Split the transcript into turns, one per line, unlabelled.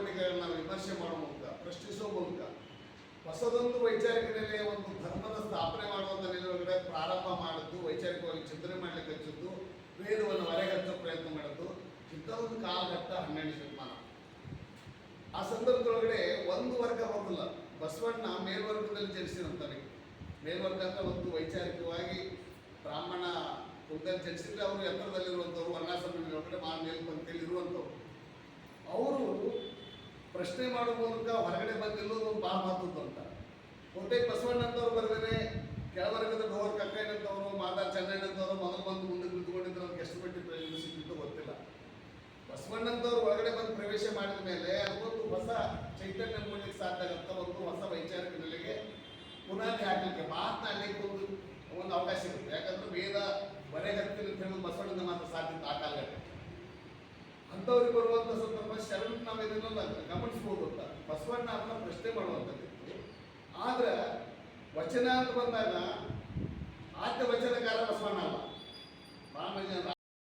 ಚಟುವಟಿಕೆಗಳನ್ನ ವಿಮರ್ಶೆ ಮಾಡುವ ಮೂಲಕ, ಪ್ರಶ್ನಿಸುವ ಮೂಲಕ ಹೊಸದೊಂದು ವೈಚಾರಿಕ ಒಂದು ಧರ್ಮದ ಸ್ಥಾಪನೆ ಮಾಡುವಂಥ ನೆಲೆಯೊಳಗಡೆ ಪ್ರಾರಂಭ ಮಾಡಿದ್ದು, ವೈಚಾರಿಕವಾಗಿ ಚಿಂತನೆ ಮಾಡ್ಲಿಕ್ಕೆ ಹಚ್ಚಿದ್ದು, ವೇದವನ್ನು ಹೊರಗೆ ಹಚ್ಚೋ ಪ್ರಯತ್ನ ಮಾಡಿದ್ದು ಇಂಥ ಒಂದು ಕಾಲಘಟ್ಟ ಹನ್ನೆರಡು ಶತಮಾನ. ಆ ಸಂದರ್ಭದೊಳಗಡೆ ಒಂದು ವರ್ಗ ಬರೋದಿಲ್ಲ ಬಸವಣ್ಣ ಮೇಲ್ವರ್ಗದಲ್ಲಿ ಜನಿಸಿದಂತಾನೆ ಮೇಲ್ವರ್ಗ ಅಂತ ಒಂದು ವೈಚಾರಿಕವಾಗಿ ಬ್ರಾಹ್ಮಣ ಕುಲದಲ್ಲಿ ಜನಿಸಿದ್ರೆ ಅವರು ಎತ್ತರದಲ್ಲಿರುವಂಥವ್ರು ವರ್ಣಾಶ್ರಮದ ಒಳಗಡೆ ಮಾ ಮೇಲ್ಪಂಕ್ತಿಯಲ್ಲಿ ಇರುವಂಥವ್ರು ಪ್ರಶ್ನೆ ಮಾಡುವ ಮೂಲಕ ಹೊರಗಡೆ ಬಂದಿಲ್ಲೋದು ಒಂದು ಭಾಳ ಅಂತ. ಕೋಟೆ ಬಸವಣ್ಣ ಅಂತವ್ರು ಬರೆದರೆ ಕೆಳವರ್ಗದ ಡೋರ್ ಕಕ್ಕಯ್ಯನಂತವರು, ಮಾತಾ ಚೆನ್ನಣ್ಣಂತವರು ಮೊದಲು ಬಂದು ಮುಂದೆ ನಿಂತ್ಕೊಂಡಿದ್ರು, ಅವ್ರಿಗೆ ಎಷ್ಟು ಬಟ್ಟೆ ಪ್ರಯೋಜನ ಸಿಕ್ಕಿತ್ತು ಗೊತ್ತಿಲ್ಲ. ಬಸವಣ್ಣಂತವ್ರು ಒಳಗಡೆ ಬಂದು ಪ್ರವೇಶ ಮಾಡಿದ ಮೇಲೆ ಅದೊಂದು ಹೊಸ ಚೈತನ್ಯ ಮೂಡಲಿಕ್ಕೆ ಸಾಧ್ಯ ಆಗುತ್ತ, ಒಂದು ಹೊಸ ವೈಚಾರಿಕ ನೆಲೆಗೆ ಪುನಾದಿ ಹಾಕಲಿಕ್ಕೆ ಮಾತನಾಡಲಿಕ್ಕೆ ಒಂದು ಒಂದು ಅವಕಾಶ ಇರುತ್ತೆ ಯಾಕಂದ್ರೆ ವೇದ ಹತ್ತಿರ ಅಂತ ಹೇಳೋದು ಬಸವಣ್ಣನ ಮಾತ್ರ ಸಾಧ್ಯ. ಅಂಥವ್ರಿಗೆ ಬರುವಂಥ ಸಂದರ್ಭ ಶರಣ ನಾವು ಇದನ್ನೆಲ್ಲ ಗಮನಿಸ್ಬೋದು ಅಂತ. ಬಸವಣ್ಣ ಅದನ್ನ ಪ್ರಶ್ನೆ ಮಾಡುವಂಥದ್ದು ಆದ್ರೆ ವಚನ ಅಂತ ಬಂದಾಗ